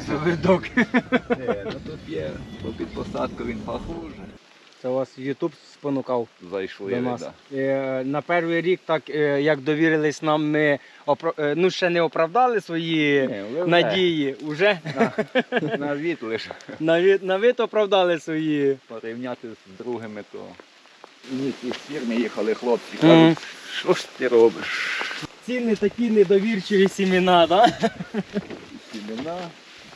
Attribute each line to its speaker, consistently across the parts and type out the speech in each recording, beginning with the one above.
Speaker 1: зразу видок.
Speaker 2: Ні, ну тут є, бо під посадку він похуже.
Speaker 1: Це вас Ютуб спонукав
Speaker 2: Зайшли,
Speaker 1: до нас.
Speaker 2: да.
Speaker 1: Е, На перший рік, так е, як довірились нам, ми опра- е, ну, ще не оправдали свої
Speaker 2: ви вже
Speaker 1: надії. Уже
Speaker 2: На, на від лише
Speaker 1: на вид, на вид оправдали свої.
Speaker 2: порівняти з другими, то ні, ті з фірми їхали хлопці, кажуть, що ж ти робиш?
Speaker 1: Ціни такі недовірчиві сімена, да?
Speaker 2: Сімена.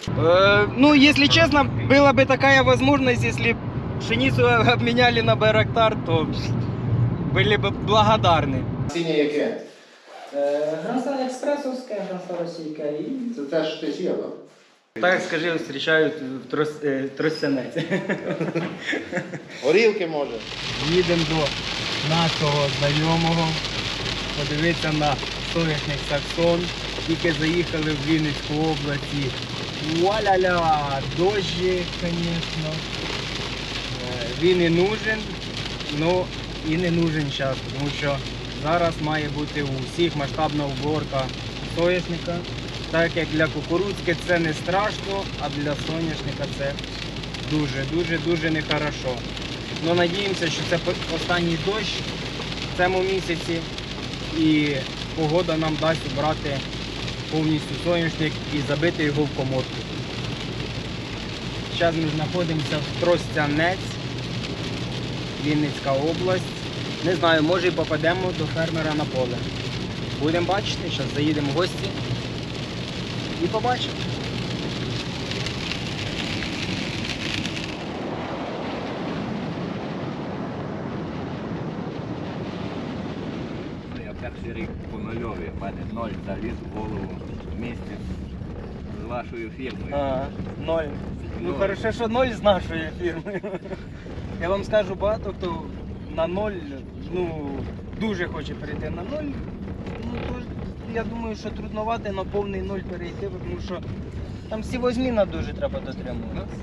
Speaker 1: Э, ну, если честно, была бы такая возможность, если б пшеницу обменяли на Байрактар, то были бы благодарны.
Speaker 3: Синє яке?
Speaker 1: Гранса експресовська, гранса російська і...
Speaker 3: Це те, що ти з'їла?
Speaker 1: Так, скажи, зустрічають в трос, е, тростянець.
Speaker 3: Горілки може.
Speaker 1: Їдемо до нашого знайомого, подивитися на соняшник Саксон. Тільки заїхали в Вінницьку область і вуаля-ля, дощі, звісно. Е, Він і нужен, ну і не нужен зараз, тому що зараз має бути у всіх масштабна уборка соняшника. Так як для кукурудзки це не страшно, а для соняшника це дуже, дуже, дуже нехорошо. Ну, надіємося, що це останній дощ в цьому місяці і погода нам дасть обрати повністю соняшник і забити його в коморку. Зараз ми знаходимося в Тростянець, Вінницька область. Не знаю, може і попадемо до фермера на поле. Будемо бачити, зараз заїдемо в гості і побачимо.
Speaker 2: Я перший рік по нульові, в мене ноль заліз в голову місяць з вашою фірмою.
Speaker 1: А, ноль. Ну
Speaker 2: Ноль.
Speaker 1: хорошо, що ноль з нашої фірми. Я вам скажу, багато хто на ноль, ну, дуже хоче перейти на ноль. Ну, то, я думаю, що трудновато на повний ноль перейти, тому що там сівозміна дуже треба дотримуватися.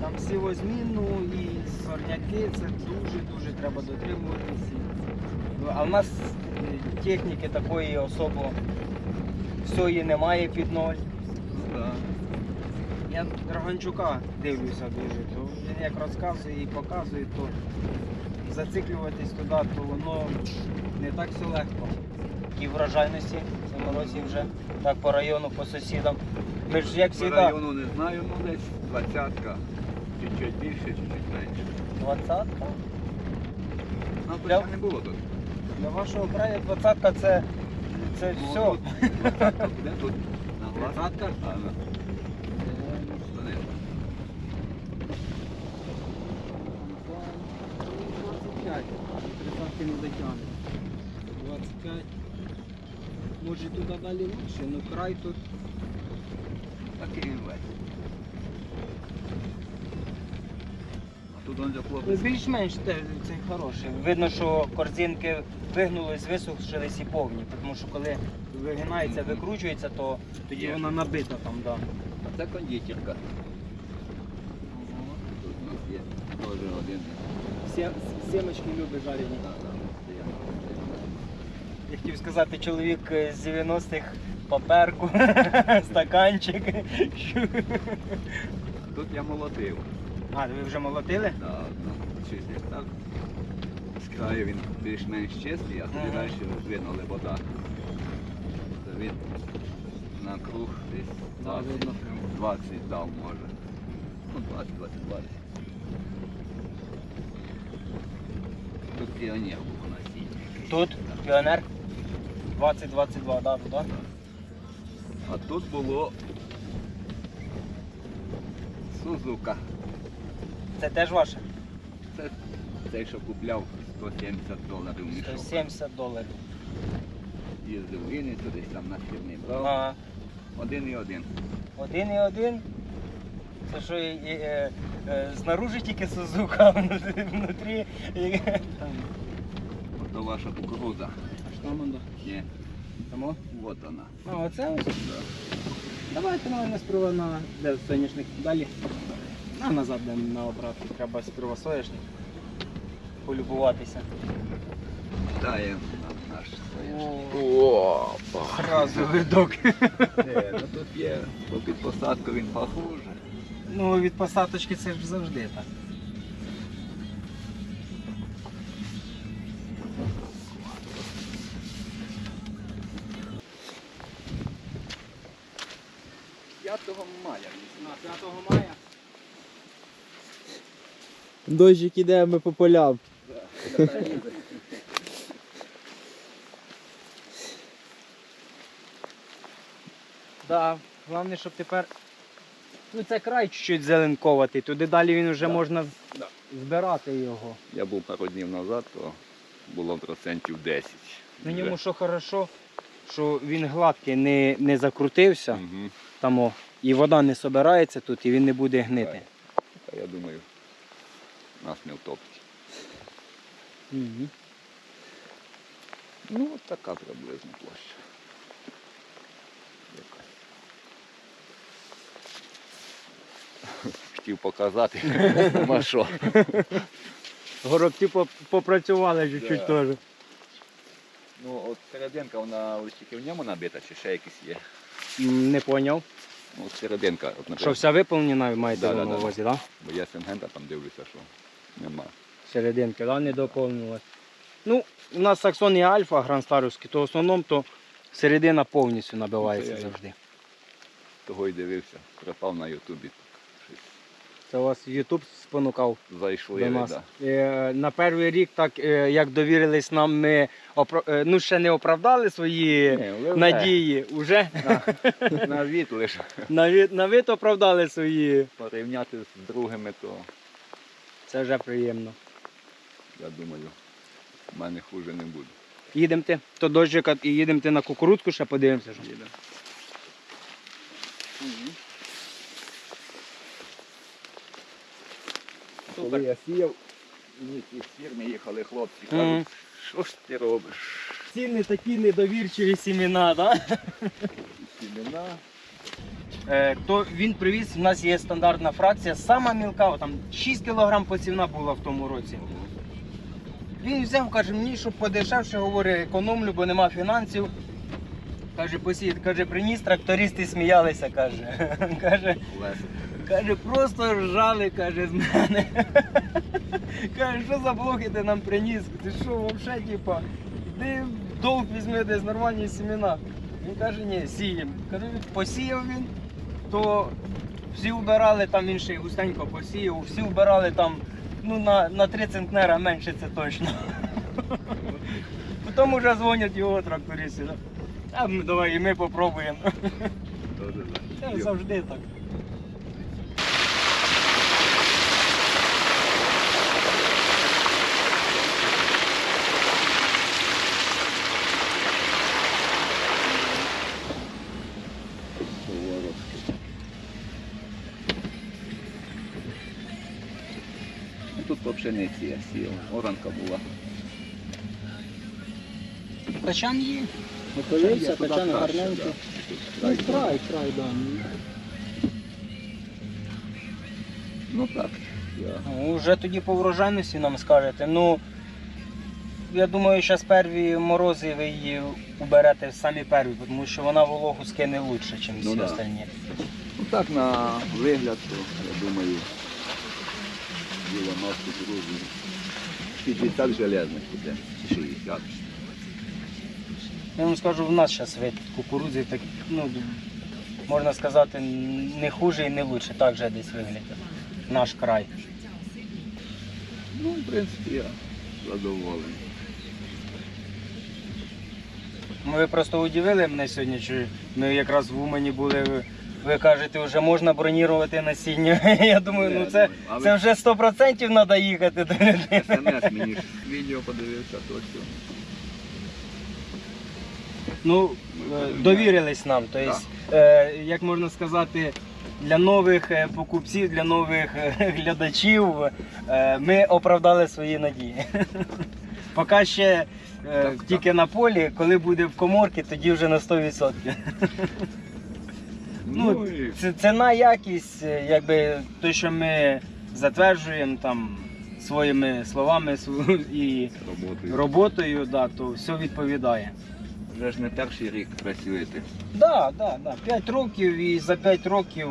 Speaker 1: Там сівозміну і сорняки це дуже-дуже треба дотримуватися. Ну, А в нас е, техніки такої особо всої немає під ноль.
Speaker 2: Да.
Speaker 1: Я Драганчука дивлюся дуже, то він як розказує і показує, то зациклюватись туди, то воно не так все легко. Які врожайності в цьому році вже так по району, по сусідам. Ми ж як
Speaker 2: По району не знаю, ну десь двадцятка, чуть-чуть більше, чуть-чуть менше.
Speaker 1: двадцятка.
Speaker 2: Ну, тут не було тут.
Speaker 1: Для вашого краю двадцятка це, це все.
Speaker 2: буде тут на.
Speaker 1: Двадцятка?
Speaker 2: А, що не.
Speaker 1: 25. Тридцатки не дотягне. 25. Може туди далі лучше, ну край тут.
Speaker 2: Такий весь. А тут он за
Speaker 1: Ну. Більш-менш те- це хороше. Видно, що корзинки вигнулись, висушились і повні, тому що коли вигинається, викручується, то тоді вона набита там, да.
Speaker 2: А це кондитерка. Теж один.
Speaker 1: Сі- Сімочки любить жарені.
Speaker 2: Я.
Speaker 1: Хотів сказати, чоловік е, з 90-х паперку, стаканчик.
Speaker 2: Тут я молотив.
Speaker 1: А, ви вже молотили?
Speaker 2: Да, ну, щось як так. З краю він більш-менш чистий, а тоді далі видно лебода. Він на круг десь 20, 20 дав може. Ну 20, 22. десь. Тут піонер був на сіні.
Speaker 1: Тут піонер 2022, да, туди.
Speaker 2: А тут було Сузука.
Speaker 1: Це теж ваше?
Speaker 2: Це цей, що купляв 170 доларів мішок.
Speaker 1: 170 доларів.
Speaker 2: Їздив в Вінницю, десь там на фірмі брав.
Speaker 1: Ага.
Speaker 2: Один і один.
Speaker 1: Один і один. Це що і, і, е, е, знаружи тільки Сузука, а внутрі. внутрі і-.
Speaker 2: Ото ваша кукуруза. Ні,
Speaker 1: Тому?
Speaker 2: от вона.
Speaker 1: А, оце ось.
Speaker 2: Да.
Speaker 1: Давайте на сперва на де соняшник далі. А назад де на обратку. Треба сперва соняшник. Полюбуватися.
Speaker 2: Та є наш.
Speaker 1: Опа. Сразу видок.
Speaker 2: Ні, ну тут є, по під посадку він похуже.
Speaker 1: Ну, від посадочки це ж завжди так.
Speaker 2: П'ятого мая.
Speaker 1: 5 мая. Дощик іде, ми по полям. Да, головне, щоб тепер. Ну це край чуть-чуть зеленковатий, туди далі він вже
Speaker 2: Да.
Speaker 1: можна
Speaker 2: Да.
Speaker 1: збирати його.
Speaker 2: Я був пару днів назад, то було процентів 10.
Speaker 1: На ньому що хорошо, що він гладкий, не, не закрутився
Speaker 2: Угу.
Speaker 1: там, о, і вода не собирається тут, і він не буде гнити.
Speaker 2: Я думаю, нас не втопить.
Speaker 1: Мгм.
Speaker 2: Ну, от така приблизно площа. Хотів показати, нема що.
Speaker 1: Горобці попрацювали чуть-чуть
Speaker 2: Да.
Speaker 1: теж.
Speaker 2: Ну, от серединка, вона ось тільки в ньому набита, чи ще якісь є.
Speaker 1: М, Не поняв.
Speaker 2: Ну, от серединка, от,
Speaker 1: Що
Speaker 2: наприклад,
Speaker 1: вся виповнена, маєте
Speaker 2: Да, да,
Speaker 1: на
Speaker 2: да.
Speaker 1: увазі, так? Да?
Speaker 2: бо я сингента там дивлюся, що нема.
Speaker 1: Серединки, да? не доповнилась. Ну, у нас саксон і альфа гранстарівський, то в основному то середина повністю набивається
Speaker 2: Ну,
Speaker 1: завжди.
Speaker 2: Того й дивився, пропав на Ютубі.
Speaker 1: Це вас Ютуб спонукав
Speaker 2: зайшли,
Speaker 1: до нас.
Speaker 2: да.
Speaker 1: Е, на перший рік, так е, як довірились нам, ми опра- е, ну, ще не оправдали свої
Speaker 2: ви вже
Speaker 1: надії. Уже
Speaker 2: На, на від лише
Speaker 1: на вид, на вид оправдали свої.
Speaker 2: порівняти з другими, то
Speaker 1: Це вже приємно.
Speaker 2: Я думаю, в мене хуже не буде.
Speaker 1: Їдемо ти до дощика і їдемо ти на кукурудзку, ще подивимося. Що.
Speaker 2: Їде. Коли я сіяв, мені ті з фірми їхали хлопці, кажуть, що ж ти робиш?
Speaker 1: Ці не такі недовірчиві сімена, так?
Speaker 2: Сімена.
Speaker 1: Е, то він привіз, у нас є стандартна фракція, сама мілка, о, там 6 кг посівна була в тому році. Він взяв, каже, мені, щоб подешевше, говорить, економлю, бо нема фінансів. Каже, посіяти, каже, приніс, трактористи сміялися, каже. каже, каже, просто ржали, каже, з мене. каже, що за блоки ти нам приніс? Ти що, взагалі, типа, іди долг візьми десь нормальні семена. Він каже, ні, сіємо. Кажу, посіяв він, то всі вбирали, там ще густенько посіяв, всі вбирали там ну, на, на 3 центнера менше це точно. Потім вже дзвонять його трактористи. А давай і ми попробуємо. Це завжди так.
Speaker 2: Пшениці я сіяв, оранка була.
Speaker 1: Качан є.
Speaker 2: Ну,
Speaker 1: Подивися, качан гарненький.
Speaker 2: да.
Speaker 1: Ну, край, край, да.
Speaker 2: Ну так. Я.
Speaker 1: Ну, вже тоді по врожайності нам скажете. Ну, я думаю, зараз перві морози ви її уберете самі перві, тому що вона вологу скине краще, ніж
Speaker 2: Ну
Speaker 1: всі
Speaker 2: да.
Speaker 1: остальні.
Speaker 2: Ну так на вигляд, то я думаю, діло нас кукурудзу. 50 железних буде, чи 60.
Speaker 1: Я вам скажу, в нас зараз вид кукурудзи так, ну, можна сказати, не хуже і не лучше, так же десь виглядає. Наш край.
Speaker 2: Ну, в принципі, я задоволений.
Speaker 1: Ну, Ви просто удивили мене сьогодні, що ми якраз в Умані були. Ви, кажете, вже можна бронірувати насіння. Я думаю, ну це, це вже 100% треба їхати до людини.
Speaker 2: смс мені ж відео подивився, то все.
Speaker 1: Ну, е, довірились нам. Тобто, як можна сказати, для нових е, покупців, для нових глядачів ми оправдали свої надії. Поки ще
Speaker 2: Так,
Speaker 1: тільки на полі, коли буде в коморці, тоді вже на 100%. Ну,
Speaker 2: і
Speaker 1: Це ціна якість, е, якби те, що ми затверджуємо, там своїми словами св- і
Speaker 2: Роботою.
Speaker 1: роботою, да, то все відповідає.
Speaker 2: Вже ж не перший рік працюєте.
Speaker 1: Да, да, да. 5 років і за 5 років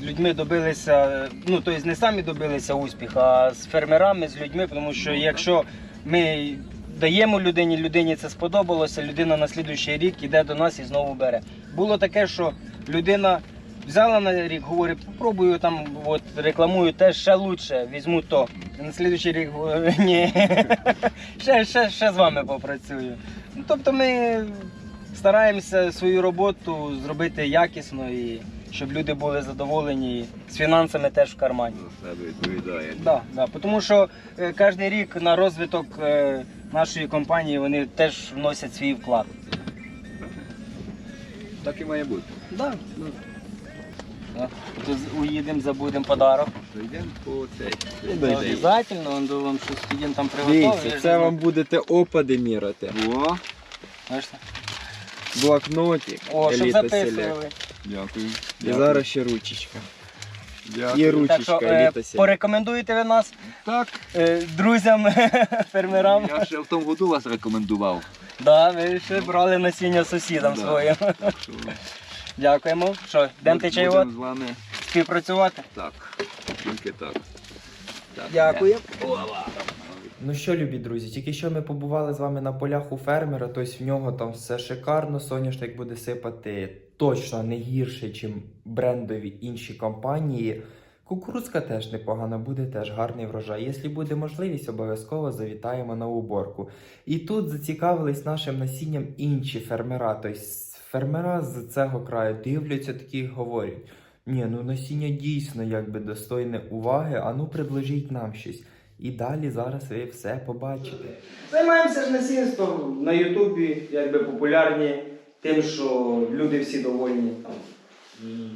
Speaker 1: з людьми добилися, ну тобто не самі добилися успіху, а з фермерами, з людьми, тому що якщо ми даємо людині, людині це сподобалося, людина на слідуючий рік іде до нас і знову бере. Було таке, що людина взяла на рік, говорить, попробую там, от рекламую теж ще лучше, візьму то. На слідуючий рік говорю, ні, ще, ще, ще з вами попрацюю. Ну, тобто ми стараємося свою роботу зробити якісно і щоб люди були задоволені і з фінансами теж в кармані.
Speaker 2: За себе відповідає.
Speaker 1: Да, да, тому що е, кожен рік на розвиток е, нашої компанії вони теж вносять свій вклад.
Speaker 2: Так і має бути.
Speaker 1: Да, да. Да. Тут уїдемо, забудемо подарок.
Speaker 2: То йдемо по цей.
Speaker 1: Обов'язково, он до вам щось студентам приготував.
Speaker 4: Дивіться, це вам будете опади міряти.
Speaker 2: О,
Speaker 1: Бачите?
Speaker 4: Блокнотик.
Speaker 1: О, щоб
Speaker 4: Еліта Select.
Speaker 1: записували.
Speaker 2: дякую.
Speaker 4: І зараз ще ручечка. І
Speaker 2: Дякую.
Speaker 1: Так
Speaker 4: ручечка
Speaker 1: що е,
Speaker 4: Еліта
Speaker 1: порекомендуєте ви нас
Speaker 2: Так,
Speaker 1: е, друзям, фермерам?
Speaker 2: я ще в тому году вас рекомендував.
Speaker 1: Да, ви ще брали насіння сусідам
Speaker 2: Да.
Speaker 1: своїм.
Speaker 2: Що
Speaker 1: Дякуємо. Що, йдемо ти чайувати?
Speaker 2: Будемо з вами.
Speaker 1: Співпрацювати?
Speaker 2: Так, тільки так. так
Speaker 1: Дякую.
Speaker 4: Ну що, любі друзі, тільки що ми побували з вами на полях у фермера, тобто в нього там все шикарно, соняшник буде сипати точно не гірше, ніж брендові інші компанії. Кукурудзка теж непогана, буде теж гарний врожай. Якщо буде можливість, обов'язково завітаємо на уборку. І тут зацікавились нашим насінням інші фермера. Тобто фермера з цього краю дивляться такі говорять: ні, ну насіння дійсно якби достойне уваги, а ну предложіть нам щось. І далі зараз ви все побачите.
Speaker 1: Займаємося ж насінством на Ютубі, якби популярні тим, що люди всі довольні. Там,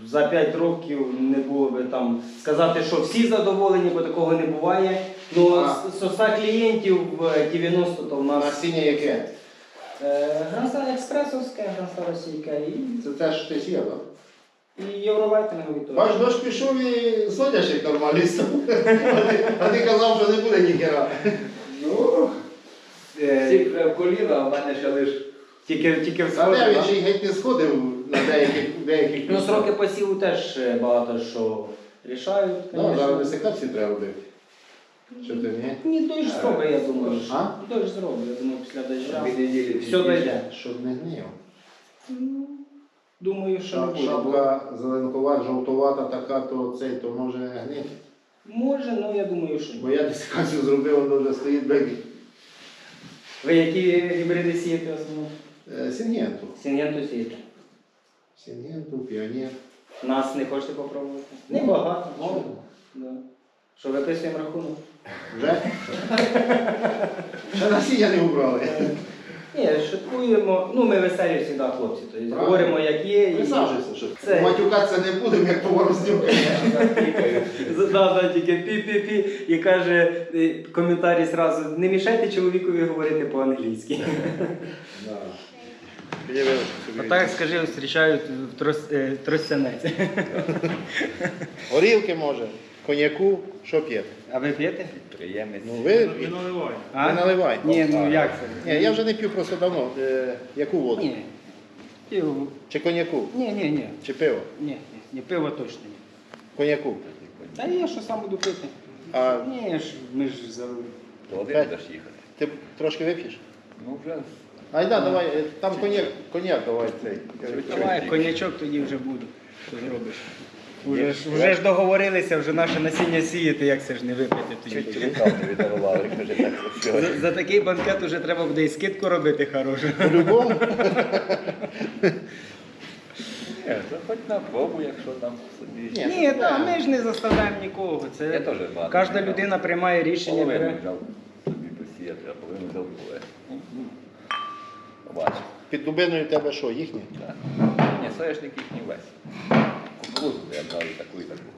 Speaker 1: за 5 років не було би там сказати, що всі задоволені, бо такого не буває. Ну,
Speaker 3: А.
Speaker 1: з з 100 клієнтів е, 90 то в нас
Speaker 3: Насіння яке?
Speaker 1: е, Гранста експресовське, Гранста Російка і,
Speaker 3: Це те, що ти сіяв, так?
Speaker 1: і Євровайтингові теж.
Speaker 3: Ваш дощ пішов і соняшник нормальний став. А ти казав, що не буде ніхера. Ну,
Speaker 1: Е,
Speaker 2: вже в коліна, а в мене ще лиш.
Speaker 1: Тільки, тільки в
Speaker 3: а
Speaker 1: сході,
Speaker 3: він
Speaker 1: да?
Speaker 3: ще й геть не сходив на деяких деяких
Speaker 1: Ну,
Speaker 3: місцях.
Speaker 1: сроки посіву теж е, багато що рішають.
Speaker 3: Ну,
Speaker 1: конечно.
Speaker 3: зараз десикацію треба робити. Що ти, ні?
Speaker 1: Ні, той ж зробить, я думаю. що-
Speaker 3: А?
Speaker 1: Той ж зробить, я думаю, після дождя.
Speaker 2: Дві неділі
Speaker 1: Все дойде.
Speaker 3: Щоб не гнив.
Speaker 1: Думаю, що не
Speaker 3: Шап-
Speaker 1: буде. бо-
Speaker 3: Шапка зеленкова, жовтувата така, то цей, то може гнити.
Speaker 1: Може, ну я думаю, що ні.
Speaker 3: Бо я десикацію зробив, воно вже стоїть бегі.
Speaker 1: Ви які гібриди сієте основно?
Speaker 3: Е, Сінгенту.
Speaker 1: Сінгенту сієте.
Speaker 3: Сінгенту, піонер.
Speaker 1: Нас не хочете попробувати? Небагато.
Speaker 3: Можна.
Speaker 1: Да. Що виписуємо рахунок?
Speaker 3: Вже? Ще насіння не убрали.
Speaker 1: Ні, шуткуємо. Ну, ми веселі завжди хлопці. Тобто
Speaker 3: Правильно.
Speaker 1: говоримо, як є. і-
Speaker 3: Присаджуйся, що
Speaker 1: Це-
Speaker 3: матюкатися не будемо, як поворознюк.
Speaker 1: Да, да, тільки пі-пі-пі і каже е, коментарі зразу, не мішайте чоловікові говорити по-англійськи. Отак скажи, зустрічають в трос, е, тростянець.
Speaker 3: Горілки може, коньяку, що п'єте?
Speaker 1: А ви п'єте?
Speaker 2: Приємець.
Speaker 3: Ну ви,
Speaker 1: А?
Speaker 3: ви наливай.
Speaker 1: Ні, ну як це?
Speaker 3: Ні, я вже не п'ю просто давно. Е, яку воду?
Speaker 1: Ні. Пиво.
Speaker 3: Чи коньяку?
Speaker 1: Ні, ні, ні.
Speaker 3: Чи пиво?
Speaker 1: Ні, ні, ні, пиво точно ні.
Speaker 3: Коньяку.
Speaker 1: Та я що сам буду пити?
Speaker 3: А
Speaker 1: Ні, ж ми ж за.
Speaker 2: То один будеш їхати.
Speaker 3: ти трошки вип'єш?
Speaker 2: Ну вже.
Speaker 3: Айда, давай, е, там коньяк, коньяк давай цей.
Speaker 1: Давай, конячок тоді вже буду. Що зробиш? Уже ж, вже ж договорилися, вже наше насіння сіяти, як це ж не випити тоді.
Speaker 2: Чуть рукав не віддарували, каже так. що
Speaker 1: За, за такий банкет вже треба буде і скидку робити хорошу.
Speaker 3: По-любому.
Speaker 2: Ні, то хоч на пробу, якщо там собі.
Speaker 3: Ні.
Speaker 1: Ні, так, ми ж не заставляємо нікого.
Speaker 2: Я теж багато.
Speaker 1: кожна людина приймає рішення.
Speaker 2: Половину
Speaker 1: бере.
Speaker 2: взяв собі посіяти, а половину взяв поле. Побачив.
Speaker 3: Під дубиною тебе що, їхні?
Speaker 2: Так. Ні, соняшник їхній весь. Кукурузу я брав таку, і таку.